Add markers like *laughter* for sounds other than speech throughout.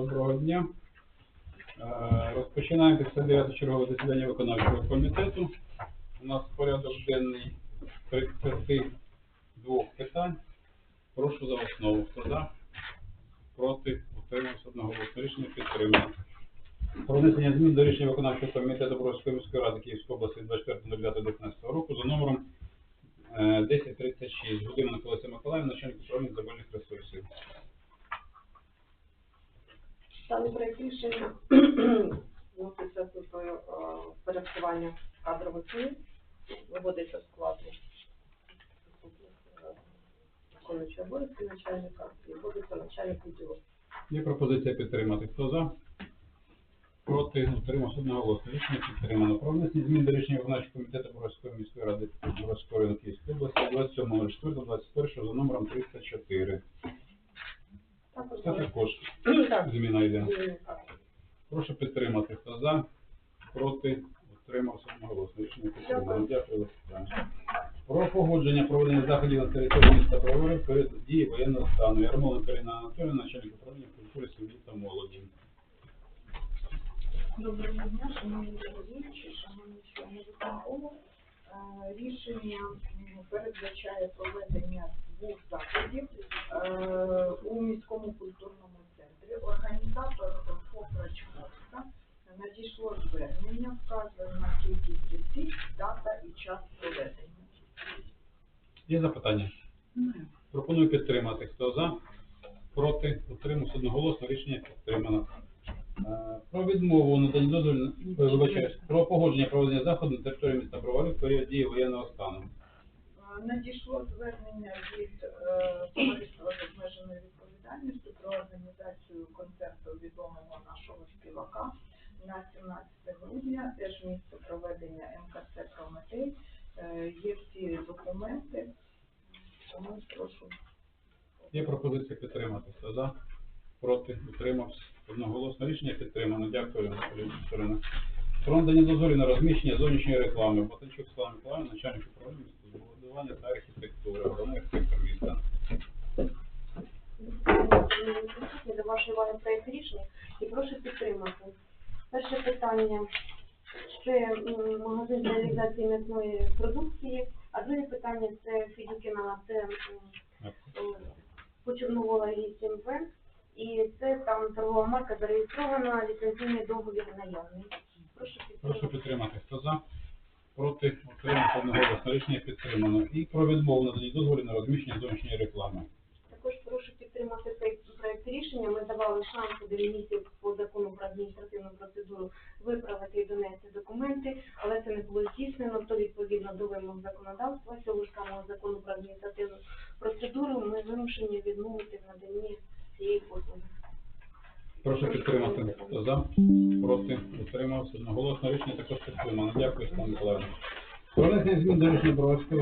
Доброго дня. Е, Розпочинаємо 59 чергове засідання виконавчого комітету. У нас порядок денний 32 питань. Прошу за основу. Хто за? Проти? Утримався одноголосно. Рішення підтримано. Про внесення змін до рішення виконавчого комітету Боровської міської ради Київської області 24.09.19 року за номером е, 1036. Гудина Колеся Миколаївна, начальник управління земельних ресурсів. Даний проект рішення вноситься з е, кадрових змін, виводиться в склад виконуючого обов'язки начальника і вводиться начальник відділу. Є пропозиція підтримати. Хто за? Проти? Утримався одноголосно. Рішення підтримано. Про внесення змін до рішення виконавчого комітету Боровської міської ради Боровської Київської області 27.04.21 за номером 304. Також Це також зміна йде. Прошу підтримати. Хто за? Проти? Утримався одноголосно. Рішення підтримано. Дякую за питання. Про погодження проведення заходів на території міста Бровари перед дії воєнного стану. Ярмоленко Карина Анатолійовна, начальник управління культури, сім'ї та молоді. Доброго дня, шановні головуючі, шановні члени виконкому. Е, Рішення передбачає проведення двох заходів е, у міському культурному центрі. Організатор Фокрачковська надійшло звернення, вказана кількість осіб, дата і час проведення. Є запитання? Пропоную підтримати. Хто за? Проти? Утримався одноголосно. Рішення підтримано. Про відмову надання дозволу, вибачаюсь, про погодження проведення заходу на території міста Бровари в період дії воєнного стану. Надійшло звернення від е, товариства з обмеженою відповідальністю про організацію концерту відомого нашого співака на 17 грудня. Теж місце проведення МКЦ Прометей. Е, Є всі документи, тому прошу. Є пропозиція підтримати. Хто за? Проти? Утримався. Одноголосно рішення підтримано. Дякую, Вікторівна. Про надання дозволів на розміщення зовнішньої реклами. Батальчук Слава Миколаївна, начальник управління містобудування та архітектури, головний архітектор міста. До вашої уваги проект рішення і прошу підтримати. Перше питання це магазин реалізації м'ясної продукції, а друге питання це Федюкіна, це м, по Чорновола 8В. І це там торгова марка зареєстрована, ліцензійний договір наявний. Прошу Прошу підтримати. підтримати. Хто за? Проти? Утримався одноголосно. Рішення підтримано. І про відмову надані дозволів на розміщення зовнішньої реклами. Також прошу підтримати проект, проект рішення. Ми давали шанс один місяць по закону про адміністративну процедуру виправити і донести документи, але це не було здійснено. То відповідно до вимог законодавства цього ж самого закону про адміністративну процедуру ми вимушені відмовити в наданні цієї послуги. Прошу підтримати. Хто за? Проти? Утримався. Одноголосно рішення також підтримано. Дякую, Слава Миколаївна. Про внесення змін до рішення Броварської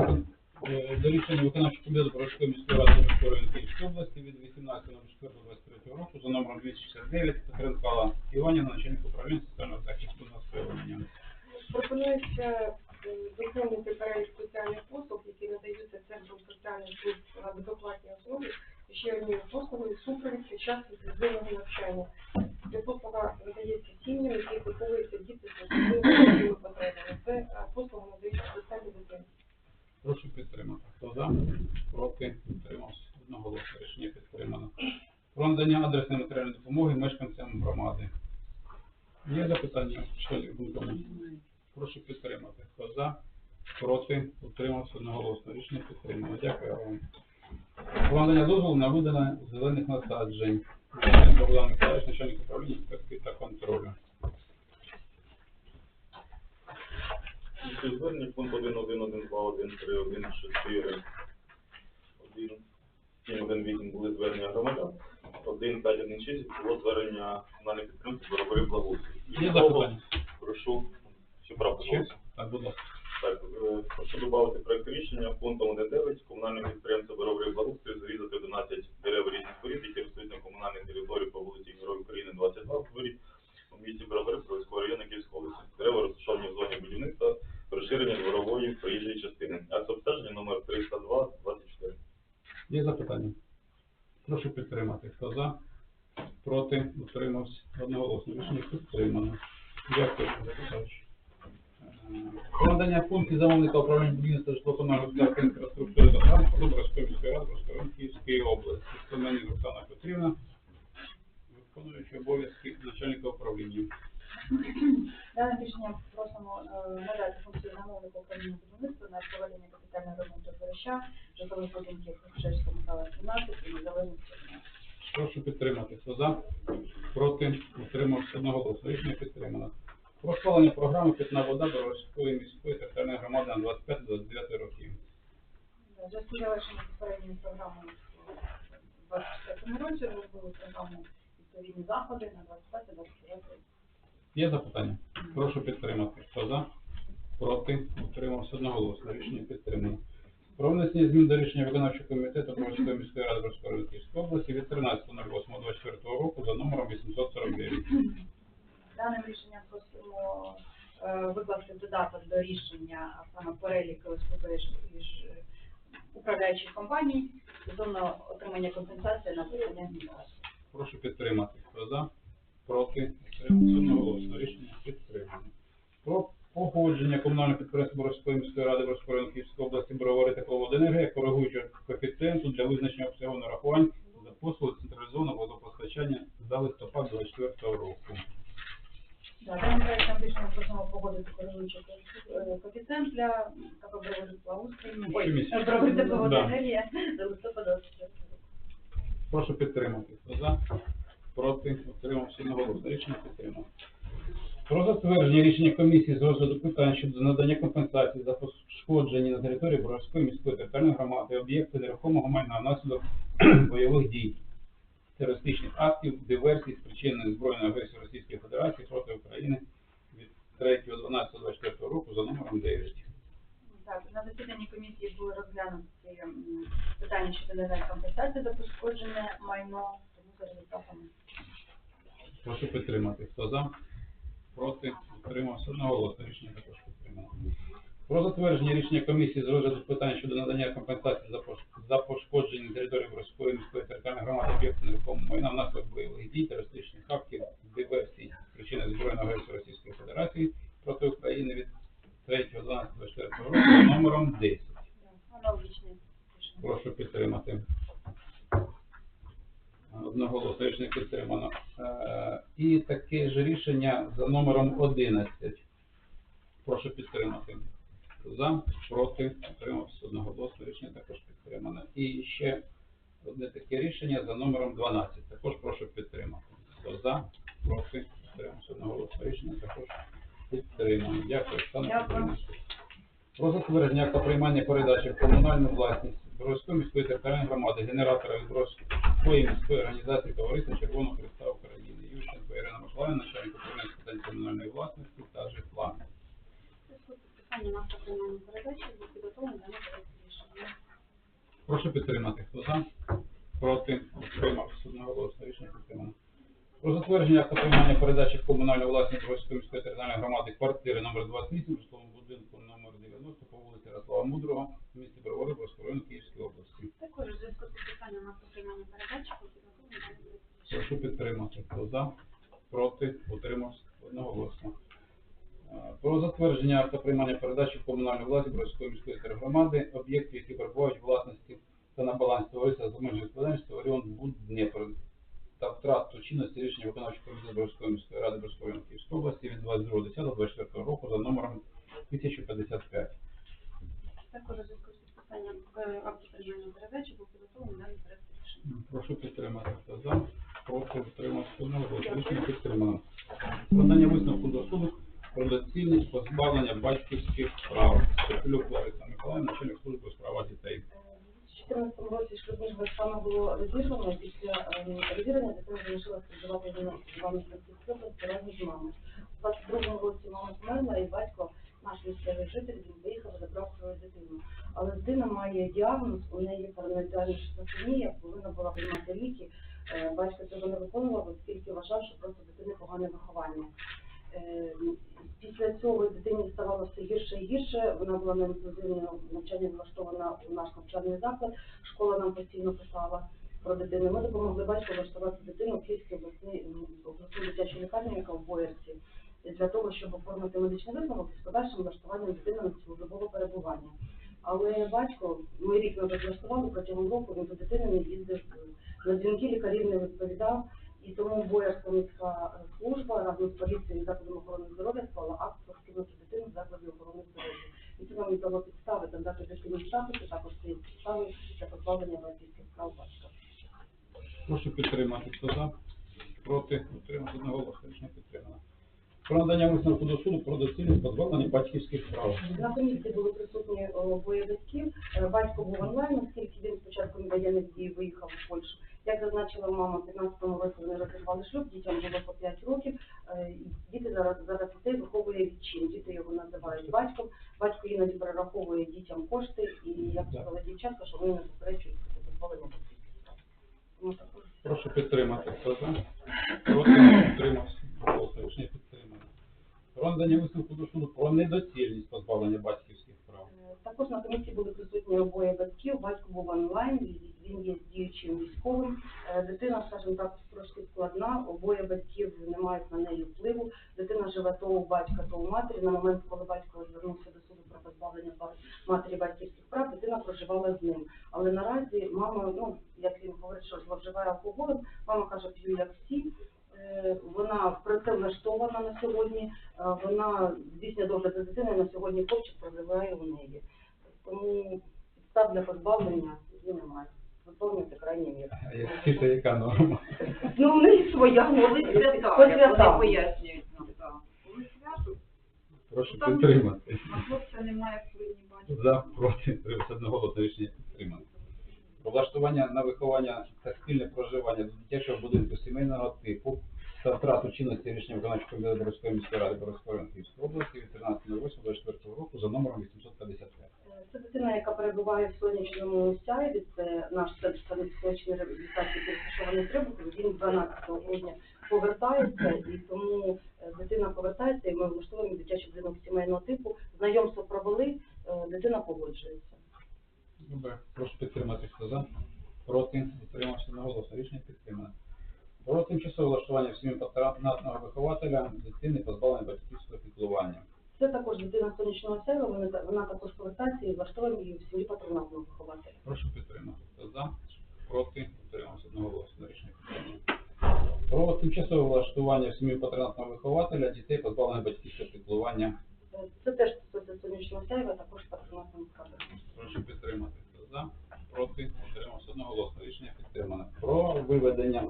е, до рішення виконавчого комітету Броварської міської ради Броварської Київської області від 18.04.23 року за номером 269 Катеринкала Іванівна, начальник управління соціального захисту населення. Пропонується е, доповнити перелік соціальних послуг, які надаються центром соціальних служб на безоплатній основі, ще однією послугою супровід під час інклюзивного навчання. Послуга надається сім'ям, які виховуються діти з особливими потребами. Це е, послуга надається соціальній дитині. Прошу підтримати. Хто за? Проти? Утримався. Одноголосно рішення підтримано. Про надання адресної матеріальної допомоги мешканцям громади. Є запитання? Прошу підтримати. Хто за? Проти? Утримався одноголосно. Рішення підтримано. Дякую вам. Про надання дозволу на видане зелених насаджень. Богдан Михайлович, начальник управління інспекції та контролю. Звернення пункт 1, 1, 1, 2, 1, 3, 1, 4, 1, 7, 1, 8 були звернення громадян. 1, 5, 1, 6 було звернення комунальних підприємств Борової благоустрій. Є запитання? Прошу, чи правда? Так, будь ласка. Так, прошу додати проект рішення пунктом 1.9 комунальне підприємство Боровий благоустрій зарізати 11 дерев різних порід, які ростуть на комунальній території по вулиці Героїв України 22 в дворі у місті Боровий Бровського району Київської області. Дерева розташовані в зоні будівництва, розширення дворової проїжджої частини. Акт обстеження номер 302 24. Є запитання? Прошу підтримати. Хто за? Проти? Утримався? Запитач. Про надання функцій замовника управління будівництва житлово-комунального господарства інфраструктури та транспорту Борської міської ради Київської області. Семенів Оксана Петрівна, виконуючи обов'язки начальника управління. Дане рішення просимо е, надати функцію замовника управління будівництва на проведення капітального ремонту дворища житлових будинків Шевського Михайла 17 і незалежності. Прошу підтримати. Хто за? Проти? Утримався одноголосно. Рішення підтримано. Про схвалення програми «Питна вода Борської міської територіальної громади на 25-29 років. В зв'язку з завершенням попередньої програми у 24 році розробили програму відповідні заходи на 25-29 рік. Є запитання? Прошу підтримати. Хто за? Проти? Утримався одноголосно. Рішення підтримано. Про внесення змін до рішення виконавчого комітету Борської міської ради Борської Київської області від 13.08.24 року за номером 849. Даним рішенням просимо е, викласти додаток до рішення, саме перелік ОСББ і ж, е, управляючих компаній стосовно отримання компенсації на питання адміністрації. Прошу підтримати. Хто за? Проти? Одноголосно. Рішення підтримано. Про погодження комунального підприємства Борської міської ради Борської Київської області Бровари тепловоденергія, коригуючи коефіцієнту для визначення обсягу нарахувань за послуги централізованого водопостачання за листопад 24 року. Да, Даним проектом рішення просимо погодити коригуючий е, коефіцієнт для КП «Бровари Ой, Щомісяця. «Бровари Да. тепловоденергія» до листопада Прошу підтримати. Хто за? Проти? Утримався одноголосно. Рішення підтримано. Про затвердження рішення комісії з розгляду питань щодо надання компенсації за пошкоджені на території Боровської міської територіальної громади об'єкти нерухомого майна внаслідок *clears throat* бойових дій, терористичних актів, диверсій, спричинених збройною агресією Російської Федерації проти України від 3.12.24 року за номером 9. На засіданні комісії були розглянуті питання щодо надання компенсації за пошкоджене майно, тому за результатами. Прошу підтримати. Хто за? Проти? Утримався одноголосно. Рішення також підтримано. Про затвердження рішення комісії з розгляду питань щодо надання компенсації за, пош- за пошкоджені території Борської міської територіальної громади об'єктів нерухомого майна внаслідок бойових дій, терористичних актів, диверсій, причини збройної агресії Російської Федерації проти України від 3.12.24 року номером 10. Аналогічне рішення. Прошу підтримати. Одноголосно рішення підтримано. Е, І таке ж рішення за номером 11. Прошу підтримати. За, проти, утримався одноголосно. Рішення також підтримано. І ще одне таке рішення за номером 12. Також прошу підтримати. За, проти, утримався одноголосно. Рішення також підтримано. Дякую. Оксана Дякую. Про затвердження акта приймання передачі в комунальну власність Бровської міської територіальної громади генератора від Бровської міської організації Товариства Червоного Христа України. Ющенко Ірина Миколаївна, начальник управління питань комунальної власності та житла. Акта приймання передачі рішення. Прошу підтримати. Хто за? Проти? Утримався одноголосно. Рішення підтримано. Про затвердження акта приймання передачі в комунальну власність міської територіальної громади квартири номер 28 в житловому будинку номер 90 по вулиці Ярослава Мудрого в місті Бровари району Київської області. Також у зв'язку з підписанням акту приймання передачі. Прошу підтримати. Хто за? Проти? Утримався одноголосно. Е, Про затвердження акта приймання передачі в комунальну власність Бровської міської тергромади об'єктів, які перебувають власності та на балансі товариства з обмеженою відповідальністю Оріон Буд Дніпро та втрату чинності рішення виконавчого комітету Бровської міської ради Бровської району Київської області від 22.10.24 року за номером 1055. Також у зв'язку з підписанням е, акту приймання передачі був підготовлений даний проект рішення. Прошу підтримати. Хто за? Проти утримався одноголосно. Рішення підтримано. Складання висновку до суду про доцільність позбавлення батьківських прав. Соколюк Лариса Миколаївна, начальник служби у справах дітей. У 2014 році шлюбне батьками було розірвано, після ем, розірвання дитина залишилася проживати з вами з з мамою. У 22 році мама померла, і батько, наш місцевий житель, він виїхав забрав свою дитину. Але дитина має діагноз, у неї параноїдальна шизофренія, повинна була приймати ліки. Е, Батько цього не виконував, оскільки вважав, що просто дитини погане виховання. Е, Після цього дитині ставало все гірше і гірше. Вона була на інклюзивне навчання влаштована у наш навчальний заклад. Школа нам постійно писала про дитину. Ми допомогли батьку влаштувати дитину в Київській обласній дитячій лікарні, яка в Боярці. для того, щоб оформити медичний висновок з подальшим влаштуванням дитини на цілодобове перебування. Але батько, ми рік назад влаштували, протягом року він до дитини не їздив на дзвінки лікарів не відповідав, і тому Боярська міська служба разом з поліцією і закладом охорони здоров'я склала акт про вкинути дитину в закладі охорони здоров'я. І це нам дало підстави там дати дитині статус, і також ці підстави для позбавлення батьківських прав батька. Прошу підтримати. Хто за? Проти? Утримався одноголосно. Рішення підтримано. Про надання висновку до суду про доцільність позбавлення батьківських прав. На комісії були присутні обоє батьків. Е, Батько був онлайн, оскільки він спочатку воєнних дій виїхав у Польщу. Як зазначила мама, 15-му році вони розірвали шлюб, дітям було по 5 років. Е, Діти зараз зараз дітей виховує відчим. Діти його називають батьком. Батько іноді перераховує дітям кошти, і як сказала дівчатка, що вони не заперечують позбавлення батьківських прав. Тому так. Прошу підтримати. Хто за? Проти? Утримався. Голосно. Рішення висновку до суду про недоцільність позбавлення батьківських прав. Е, Також на комісії були присутні обоє батьків. Батько був онлайн, він- є діючим військовим. Е, Дитина, скажімо так, трошки складна. Обоє батьків не мають на неї впливу. Дитина живе то у батька, то у матері. На момент, коли батько звернувся до суду про позбавлення ба- матері батьківських прав, дитина проживала з ним. Але наразі мама, ну як він говорить, що зловживає алкоголем, мама каже, п'ю як всі. Е, Вона працевлаштована на сьогодні, е, вона здійснює догляд за дитиною, на сьогодні хлопчик проживає у неї. Тому підстав для позбавлення її немає. Виповнюється крайній мір. А як- Це яка норма? Ну, в неї своя по як вони пояснюють нам, так. Коли свято, Прошу Там- підтримати. на хлопця немає впливу бачити. За, проти, утримався одноголосно. Рішення підтримано. Про влаштування на виховання та спільне проживання до дитячого будинку сімейного типу та втрату чинності рішення виконавчого комітету Борської міської ради Борської Київської області від 13.08.24 року за номером 855. Це дитина, яка перебуває в сонячному сяйві, це наш центр санепсихологічної реабілітації розташований в Требухові. Він 12 грудня повертається, і тому е, дитина повертається, і ми влаштовуємо дитячий будинок сімейного типу. Знайомство провели, е, дитина погоджується. Добре, прошу підтримати, хто за. Проти, утримався одноголосно. Рішення підтримано. Про тимчасове влаштування в сім'ї патронатного вихователя дитини позбавлення батьківського піклування. Це також дитина сонячного сяйва, вона, та- вона також повертається і влаштовуємо її в сім'ї патронатного вихователя. Прошу підтримати. Хто за? Проти? Утримався одноголосно. Рішення підтримано. Про тимчасове сім'ї патронатного вихователя дітей позбавлених батьківського піклування. Це теж стосується сонячного сяйва, також патронатного вихователя. Прошу підтримати. За? Проти? отримався одноголосно. Рішення підтримане. Про виведення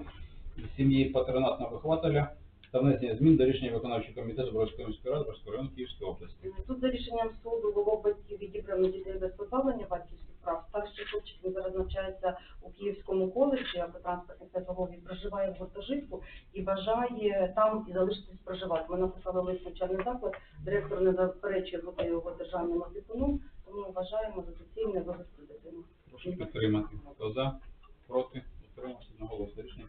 сім'ї патронатного вихователя та внесення змін до рішення виконавчого комітету Борської міської ради Борського району Київської області. Тут за рішенням суду обох батьків відібрано дітей без позбавлення батьківських прав. Старший хлопчик він зараз навчається у Київському коледжі автотранспортних технологій, проживає в гуртожитку і бажає там і залишитись проживати. Ми написали лист навчальний заклад, директор не заперечує бути його державним опікуном, тому вважаємо за доцільне вивести дитину. Прошу підтримати. Хто за? Проти? Утримався одноголосно. Рішення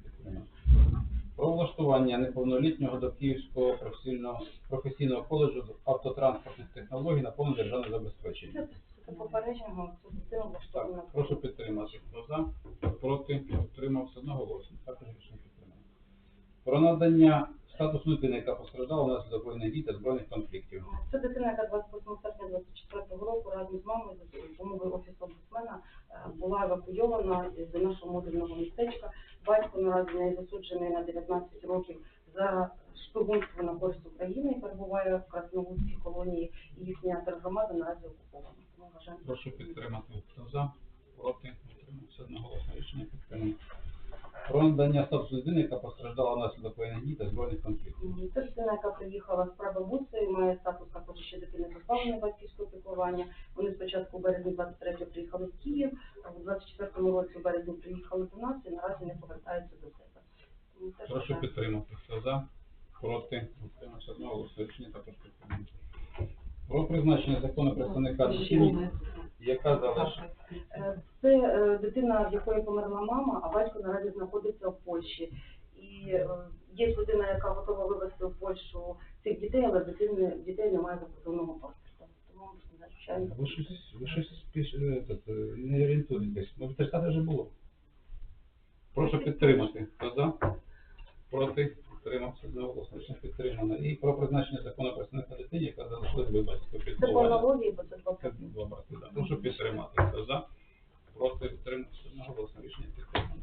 підтримано. Неповнолітнього до Київського професійного професійного коледжу з автотранспортних технологій на повне державне забезпечення. Це, це попередження, цю влаштовано. Так, прошу підтримати. Хто за? Проти? Утримався одноголосно. Також рішення підтримано. Про надання статусу дитини, яка постраждала внаслідок воєнних дій та збройних конфліктів. Це дитина, яка 28 серпня 24 року разом з мамою за допомогою офісу омбудсмена е, була евакуйована до нашого модульного містечка. Батько наразі не засуджений на 19 років за шпигунство на користь України і перебуває в Красновудській колонії, і їхня тергромада наразі окупована. Вважаємо, Прошу підтримати. Хто за? Проти? Утримався одноголосно. Рішення підтримано. Про надання статусу дитини, яка постраждала внаслідок воєнних дій та збройних конфліктів. Це дитина, яка приїхала з прабабусею, має статус також ще дитини позбавлення батьківського піклування. Вони спочатку у березні 23 приїхали в Київ, а в 24 році у березні приїхали до нас і наразі не повертаються до себе. Прошу підтримати. Хто за? Проти? Утримався одноголосно. Рішення також підтримано. Про призначення закону представника дитини, яка залишить. Е, Це е, дитина, в якої померла мама, а батько наразі знаходиться в Польщі. І е, є людина, яка готова вивезти в Польщу цих дітей, але дитини дітей немає закордонного паспорта. Тому звичайно. Ви щось, ви щось спіш, е, е, не орієнтуєтесь. Ну, це вже було. Прошу підтримати. Хто за? Проти? Утримався, одноголосно рішення підтримано. І про призначення закону представника дитині, яка залишилась без під Це по аналогії, бо це два брати. два брати, да. Прошу підтримати. Хто за? Проти утримався, одноголосно рішення підтримано.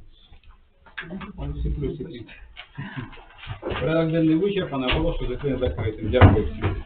Всі плюсики. Порядок денний вичерпаний, оголошую закритим. Дякую всім.